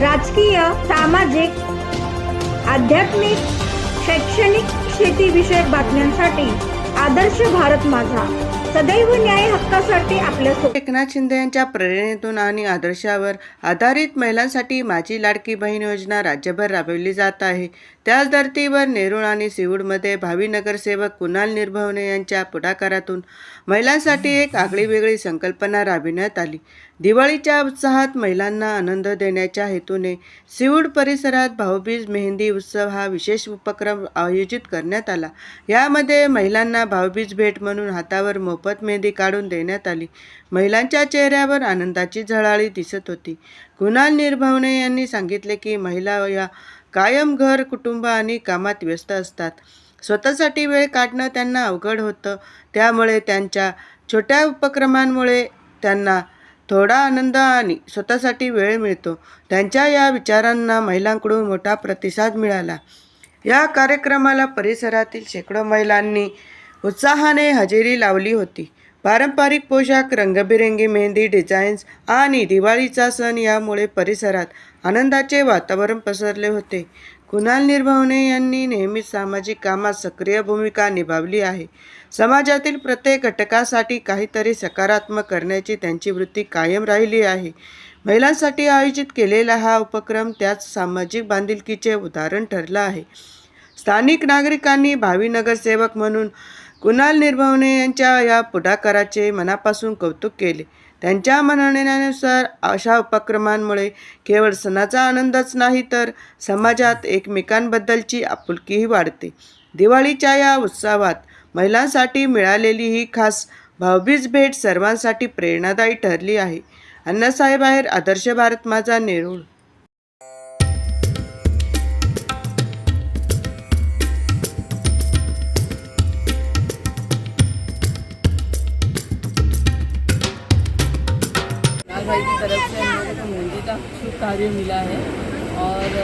राजकीय सामाजिक आध्यात्मिक शैक्षणिक शेतीविषयक बातम्यांसाठी आदर्श भारत माझा. सदैव न्याय हक्कासाठी आपल्या एकनाथ शिंदे यांच्या प्रेरणेतून आणि आदर्शावर आधारित महिलांसाठी माझी लाडकी बहीण योजना राज्यभर राबविली जात आहे. त्याच धर्तीवर नेरूळ आणि सिवूडमध्ये भावी नगरसेवक कुणाल निर्भवने यांच्या पुढाकारातून महिलांसाठी एक आगळीवेगळी संकल्पना राबविण्यात आली. दिवाळीच्या उत्साहात महिलांना आनंद देण्याच्या हेतूने सिवूड परिसरात भाऊबीज मेहंदी उत्सव हा विशेष उपक्रम आयोजित करण्यात आला. यामध्ये महिलांना भाऊबीज भेट म्हणून हातावर मोफत मेहंदी काढून देण्यात आली. महिलांच्या चेहऱ्यावर आनंदाची झळाळी दिसत होती. कुणाल निर्भवने यांनी सांगितले की महिला या कायम घर कुटुंब आणि कामात व्यस्त असतात. स्वतःसाठी वेळ काढणं त्यांना अवघड होतं. त्यामुळे त्यांच्या छोट्या उपक्रमांमुळे त्यांना थोडा आनंद आणि स्वतःसाठी वेळ मिळतो. त्यांच्या या विचारांना महिलांकडून मोठा प्रतिसाद मिळाला. या कार्यक्रमाला परिसरातील शेकडो महिलांनी उत्साहाने हजेरी लावली होती. पारंपरिक पोशाख रंगबिरंगी मेहंदी डिझाईन्स आणि दिवाळीचा सण यामुळे परिसरात आनंदाचे वातावरण पसरले होते. कुणाल निर्भवने यांनी नेहमीच सामाजिक कामात सक्रिय भूमिका निभावली आहे. समाजातील प्रत्येक घटकासाठी काहीतरी सकारात्मक करण्याची त्यांची वृत्ती कायम राहिली आहे. महिलांसाठी आयोजित केलेला हा उपक्रम त्याच सामाजिक बांधिलकीचे उदाहरण ठरलं आहे. स्थानिक नागरिकांनी भावी नगरसेवक म्हणून कुणाल निर्भवने यांच्या या पुढाकाराचे मनापासून कौतुक केले. त्यांच्या म्हणण्यानुसार अशा उपक्रमांमुळे केवळ सणाचा आनंदच नाही तर समाजात एकमेकांबद्दलची आपुलकीही वाढते. दिवाळीच्या या उत्सवात महिलांसाठी मिळालेली ही खास भावबीज भेट सर्वांसाठी प्रेरणादायी ठरली आहे. अण्णासाहेब आहेर आदर्श भारत माझा नेरूळ. कार्य मिला है और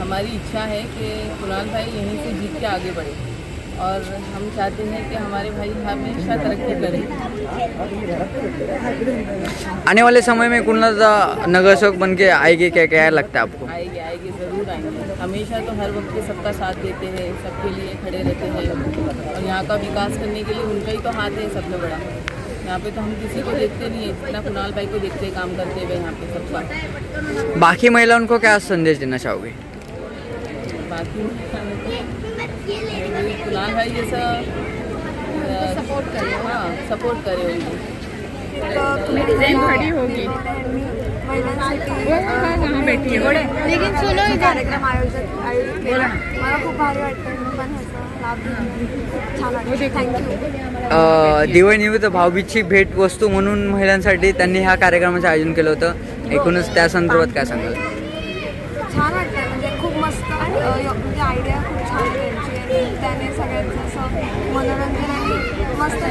हमारी इच्छा है कि कुणाल भाई यहीं से जीत के आगे बढ़े। और हम चाहते हैं कि हमारे भाई हमेशा तरक्की करें। आने वाले समय में कुणाल नगर सेवक बन के आएगी क्या क्या लगता है आपको? आएगी आएगी ज़रूर आएँगे। हमेशा तो हर वक्त सबका साथ देते हैं सबके लिए खड़े रहते हैं। और यहाँ का विकास करने के लिए उनका ही तो हाथ है सबसे बड़ा। यहाँ पे तो हम किसी को देखते नहीं है। जितना कुणाल भाई को देखते हैं काम करते हुए यहाँ पे सबका। बाकी महिलाओं को क्या संदेश देना चाहोगे? बाकी कुणाल भाई जैसा सपोर्ट करे हाँ। सपोर्ट करे उनको लेकिन सुनो हे कार्यक्रम आयोजित आयोजित केला मला खूप भारी वाटतं पण दिवाळीनिमित्त भाऊबीजची भेट वस्तू म्हणून महिलांसाठी त्यांनी ह्या कार्यक्रमाचं आयोजन केलं होतं. एकूणच त्या संदर्भात काय सांगाल? छान वाटतं म्हणजे खूप मस्त अ, य- म्हणजे आयडिया खूप छान त्यांची. त्याने सगळ्यांचं असं मनोरंजन आणि मस्त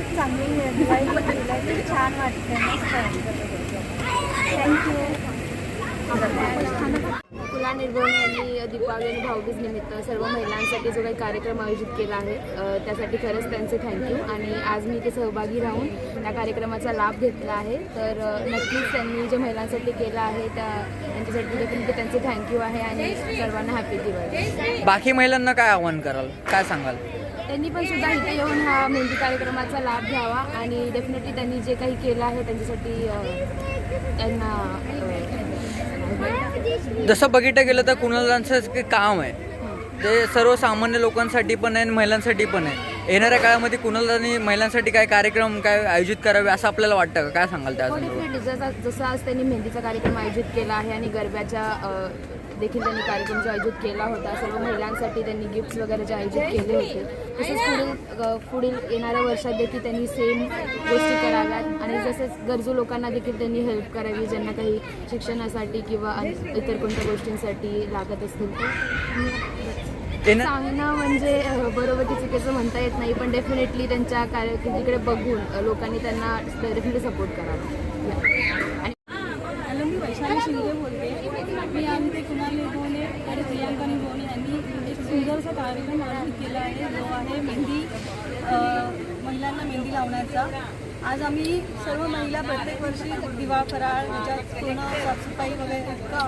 खूप चांगली दिवाळी दिलं छान वाटतं मस्त कुला यांनी दीपावली आणि भाऊबीज निमित्त सर्व महिलांसाठी जो काही कार्यक्रम आयोजित केला आहे त्यासाठी खरंच त्यांचे थँक्यू आणि आज मी इथे सहभागी राहून त्या कार्यक्रमाचा लाभ घेतला आहे. तर नक्कीच त्यांनी जे महिलांसाठी केलं आहे त्या त्यांच्यासाठी देखील त्यांचे थँक्यू आहे आणि सर्वांना हॅपी दिवाळी. बाकी महिलांना काय आव्हान कराल? काय सांगाल? त्यांनी पण सुद्धा इथे येऊन हा मेहंदी कार्यक्रमाचा लाभ घ्यावा आणि डेफिनेटली त्यांनी जे काही केलं आहे त्यांच्यासाठी त्यांना जसं बघितलं गेलं तर कुणालांचं जे काम आहे. ते सर्वसामान्य लोकांसाठी पण आहे आणि महिलांसाठी पण आहे. येणाऱ्या काळामध्ये कुणालांनी महिलांसाठी काय कार्यक्रम काय आयोजित करावे असं आपल्याला वाटतं का? काय सांगाल त्या हो जसा आज त्यांनी मेहंदीचा कार्यक्रम आयोजित केला आहे आणि गरब्याच्या देखील त्यांनी कार्यक्रम जो आयोजित केला होता सर्व महिलांसाठी त्यांनी गिफ्ट्स वगैरे जे आयोजित केले होते. तसेच पुढील पुढील येणाऱ्या वर्षात देखील त्यांनी सेम गोष्टी कराव्यात. आणि जसेच गरजू लोकांना देखील त्यांनी हेल्प करावी ज्यांना काही शिक्षणासाठी किंवा इतर कोणत्या गोष्टींसाठी लागत असतील तर. सांगणं म्हणजे बरोबर की चुकीचं म्हणता येत नाही पण डेफिनेटली त्यांच्या कारकिर्दीकडे बघून अ, लोकांनी त्यांना डेफिनेटली सपोर्ट करावा. आणि हॅलो मी वैशाली शिंदे बोलते मी आणि ते कुणाल निर्भवणे आणि प्रियांका निर्भवणे यांनी एक सुंदरसा कार्यक्रम आयोजित केला आहे. जो आहे मेहंदी महिलांना मेहंदी लावण्याचा. आज आम्ही सर्व महिला प्रत्येक वर्षी दिवा फराळ याच्यात पूर्ण साफसफाई वगैरे इतका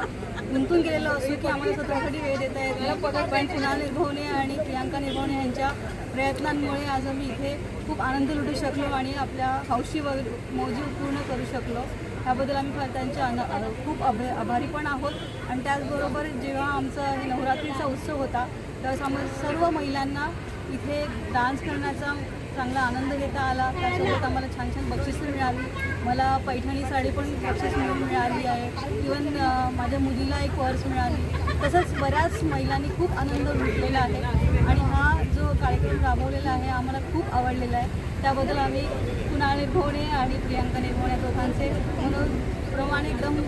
गुंतून गेलेलो असतो की आम्हाला स्वतःसाठी वेळ देता येत नाही. पण पुन्हा निर्भवणे आणि प्रियांका निर्भवणे यांच्या प्रयत्नांमुळे आज आम्ही इथे खूप आनंद लुटू शकलो आणि आपल्या हौशी वगैरे मौजी पूर्ण करू शकलो. त्याबद्दल आम्ही फार त्यांचे अन खूप अभ आभारी पण आहोत. आणि त्याचबरोबर जेव्हा आमचा नवरात्रीचा उत्सव होता त्यावेळेस आम्हाला सर्व महिलांना इथे डान्स करण्याचा चांगला आनंद घेता आला. त्यासोबत आम्हाला छान छान बक्षिसं मिळाली. मला पैठणी साडी पण बक्षीस मिळून मिळाली आहे. इवन माझ्या मुलीला एक पर्स मिळाली. तसंच बऱ्याच महिलांनी खूप आनंद लुटलेला आहे. आणि हा जो कार्यक्रम राबवलेला आहे आम्हाला खूप आवडलेला आहे. त्याबद्दल आम्ही कुणाल निर्भवणे आणि प्रियांका निर्भवणे दोघांचे म्हणून प्रमाणे एकदम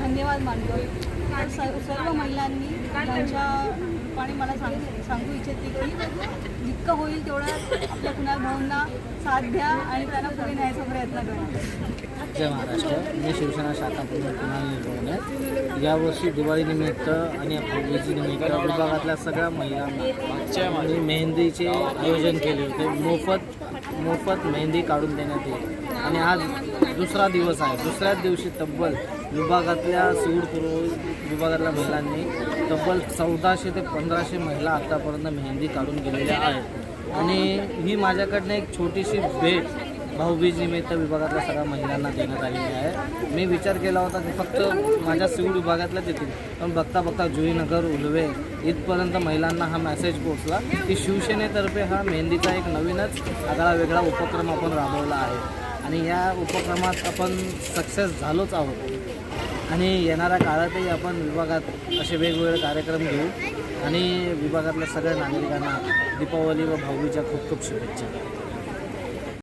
धन्यवाद मानतो. सर्व महिलांनी त्यांच्या रूपाने मला सांग सांगू इच्छिते की जितकं होईल तेवढं आपल्या कुणाल भाऊंना साथ द्या आणि त्यांना पुढे न्यायचा प्रयत्न करा. जय महाराष्ट्र. मी शिवसेना शाखा कुणाल निर्भवणे यावर्षी दिवाळीनिमित्त आणि निमित्त विभागातल्या सगळ्या महिलांना आणि मेहंदीचे आयोजन केले होते. मोफत मोफत मेहंदी काढून देण्यात येईल. आणि आज दुसरा दिवस आहे. दुसऱ्याच दिवशी तब्बल विभागातल्या सिवडपूर्व विभागातल्या महिलांनी तब्बल चौदाशे ते पंधराशे महिला आत्तापर्यंत मेहंदी काढून गेलेल्या आहेत. आणि ही माझ्याकडनं एक छोटीशी भेट भाऊबीज निमित्त विभागातल्या सगळ्या महिलांना देण्यात आलेली आहे. मी विचार केला होता की फक्त माझ्या सिविल विभागातल्याच येतील. पण बघता बघता जुईनगर उलवे इथपर्यंत महिलांना हा मेसेज पोहोचला की शिवसेनेतर्फे हा मेहंदीचा एक नवीनच आगळा वेगळा उपक्रम आपण राबवला आहे. आणि या उपक्रमात आपण सक्सेस झालोच आहोत. आणि येणाऱ्या काळातही आपण विभागात असे वेगवेगळे कार्यक्रम घेऊ. आणि विभागातल्या सगळ्या नागरिकांना दीपावली व भाऊबीच्या खूप खूप शुभेच्छा.